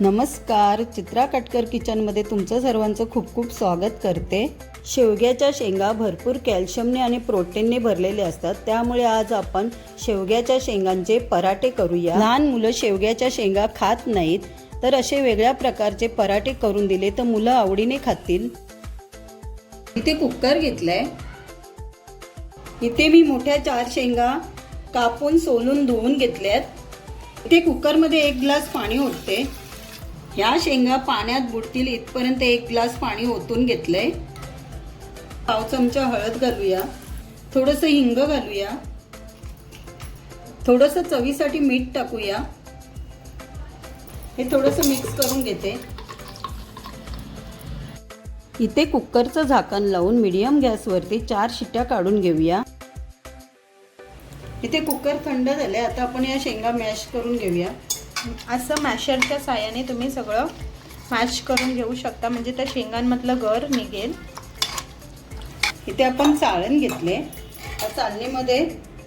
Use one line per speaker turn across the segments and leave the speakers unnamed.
नमस्कार चित्रा कटकर किचनमध्ये तुमचं सर्वांचं खूप खूप स्वागत करते. शेवग्याच्या शेंगा भरपूर कॅल्शियमने आणि प्रोटीनने भरलेले असतात. त्यामुळे आज आपण शेवग्याच्या शेंगांचे पराठे करूया. लहान मुलं शेवग्याच्या शेंगा खात नाहीत तर असे वेगळ्या प्रकारचे पराठे करून दिले तर मुलं आवडीने खातील. इथे कुकर घेतलाय. इथे मी मोठ्या चार शेंगा कापून सोलून धुवून घेतल्यात. इथे कुकरमध्ये एक ग्लास पाणी ओतते. ह्या शेंगा पाण्यात बुडतील इथपर्यंत एक ग्लास पाणी ओतून घेतलंय. पाव चमचा हळद घालूया. थोडंसं हिंग घालूया. थोडंसं चवीसाठी मीठ टाकूया. हे थोडंसं मिक्स करून घेते. इथे कुकरचं झाकण लावून मिडियम गॅसवरती चार शिट्ट्या काढून घेऊया. इथे कुकर थंड झाले आता आपण या शेंगा मॅश करून घेऊया.
असं मॅशरच्या साह्याने तुम्ही सगळं मॅश करून घेऊ शकता. म्हणजे त्या शेंगांमधलं गर निघेल.
इथे आपण चाळण घेतले. चाळणीमध्ये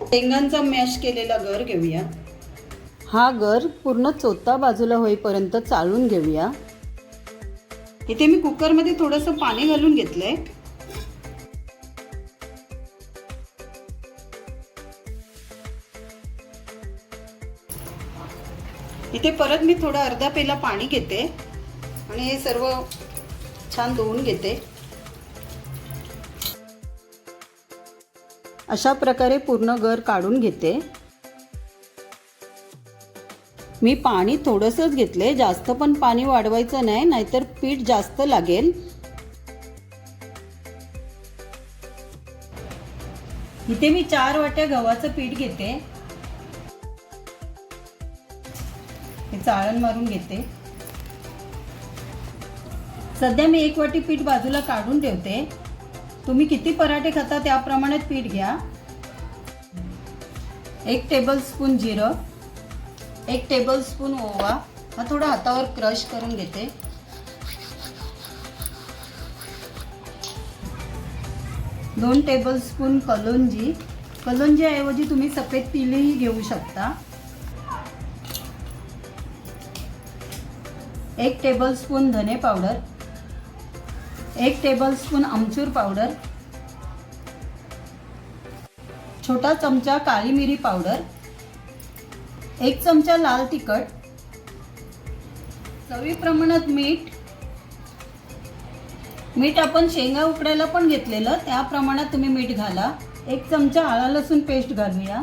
शेंगांचा मॅश केलेला गर घेऊया. हा गर पूर्ण चोथा बाजूला होईपर्यंत चाळून घेऊया. इथे मी कुकरमध्ये थोडंसं पाणी घालून घेतलं आहे इथे परत मी थोडं अर्धा पेला पाणी घेते आणि हे सर्व छान धुवून घेते. अशा प्रकारे पूर्ण गर काढून घेते. मी पाणी थोडंसंच घेतले जास्त पण पाणी वाढवायचं नाही नाहीतर पीठ जास्त लागेल. इथे मी चार वाट्या गव्हाचं पीठ घेते. चाळण मारून घेते. सध्या मी एक वाटी पीठ बाजूला काढून ठेवते. तुम्ही किती पराठे खाता त्याप्रमाणे पीठ घ्या. एक टेबल स्पून जिरं एक टेबलस्पून ओवा हा थोडा हातावर क्रश करून घेते. दोन टेबल स्पून कलोंजी. कलोंजीऐवजी तुम्ही सफेद तिलही घेऊ शकता. एक टेबलस्पून धने पावडर एक टेबलस्पून आमचूर पावडर छोटा चमचा काळी मिरी पावडर एक चमचा लाल तिखट चवी प्रमाणात मीठ मीठ आपण शेंगा उकडायला पण घेतलेलं त्या प्रमाणात तुम्ही मीठ घाला. एक चमचा आळा लसूण पेस्ट घालूया.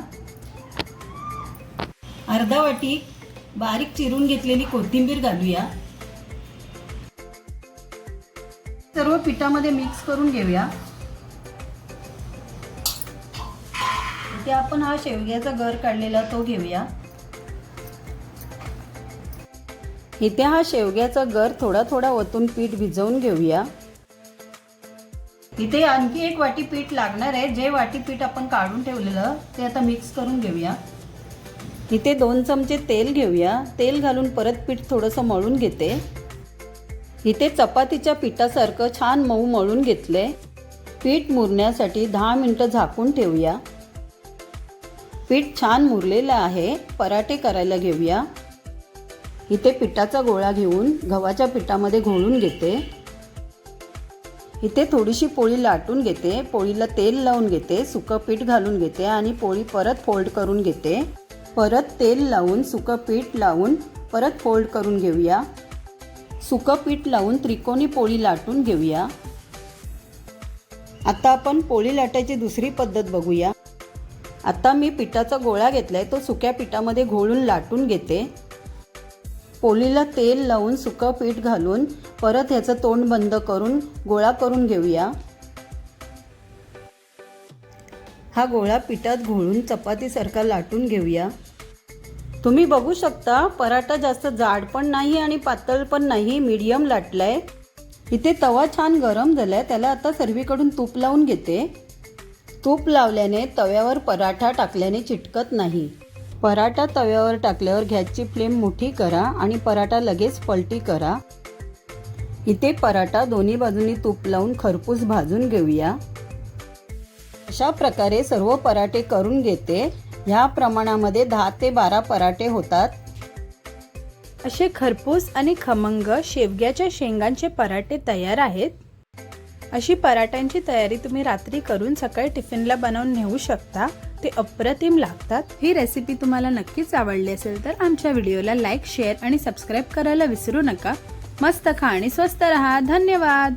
अर्धा वाटी बारीक चिरून घेतलेली कोथिंबीर घालूया. सर्व पिठामध्ये मिक्स करून घेऊया. इथे आपण हा शेवग्याचा गर काढलेला तो घेऊया. इथे हा शेवग्याचा गर थोडा थोडा ओतून पीठ भिजवून घेऊया. इथे आणखी एक वाटी पीठ लागणार आहे. जे वाटी पीठ आपण काढून ठेवलेलं ते आता मिक्स करून घेऊया. इथे दोन चमचे तेल घेऊया. तेल घालून परत पीठ थोडंसं मळून घेते. इथे चपातीच्या पिठासारखं छान मऊ मळून घेतले. पीठ मुरण्यासाठी दहा मिनटं झाकून ठेवूया. पीठ छान मुरलेलं आहे पराठे करायला घेऊया. इथे पिठाचा गोळा घेऊन गव्हाच्या पिठामध्ये घोळून घेते. इथे थोडीशी पोळी लाटून घेते पोळीला तेल लावून घेते सुकं पीठ घालून घेते आणि पोळी परत फोल्ड करून घेते. परत तेल लावून सुकं पीठ लावून परत फोल्ड करून घेऊया. सुकं पीठ लावून त्रिकोणी पोळी लाटून घेऊया. आता आपण पोळी लाटायची दुसरी पद्धत बघूया. आता मी पिठाचा गोळा घेतला आहे तो सुक्या पिठामध्ये घोळून लाटून घेते. पोळीला तेल लावून सुकं पीठ घालून परत ह्याचं तोंड बंद करून गोळा करून घेऊया. हा गोळा पिठात घोळून चपातीसारखा लाटून घेऊया. तुम्ही बघू शकता पराठा जास्त जाड पण नाही आणि पातळ पण नाही मीडियम लाटलाय. इथे तवा छान गरम झालाय त्याला आता सर्वीकडून तूप लावून घेते. तूप लावल्याने तव्यावर पराठा टाकल्याने चिटकत नाही. पराठा तव्यावर टाकल्यावर गॅसची फ्लेम मोठी करा आणि पराठा लगेच पलटी करा. इथे पराठा दोन्ही बाजूनी तूप लावून खरपूस भाजून घेऊया. अशा प्रकारे सर्व पराठे करून घेते. ह्या प्रमाणामध्ये दहा ते बारा पराठे होतात.
असे खरपूस आणि खमंग शेवग्याच्या शेंगांचे पराठे तयार आहेत. अशी पराठ्यांची तयारी तुम्ही रात्री करून सकाळी टिफिनला बनवून नेऊ शकता. ते अप्रतिम लागतात. ही रेसिपी तुम्हाला नक्कीच आवडली असेल तर आमच्या व्हिडिओला लाईक शेअर आणि सबस्क्राईब करायला विसरू नका. मस्त खा आणि स्वस्त रहा. धन्यवाद!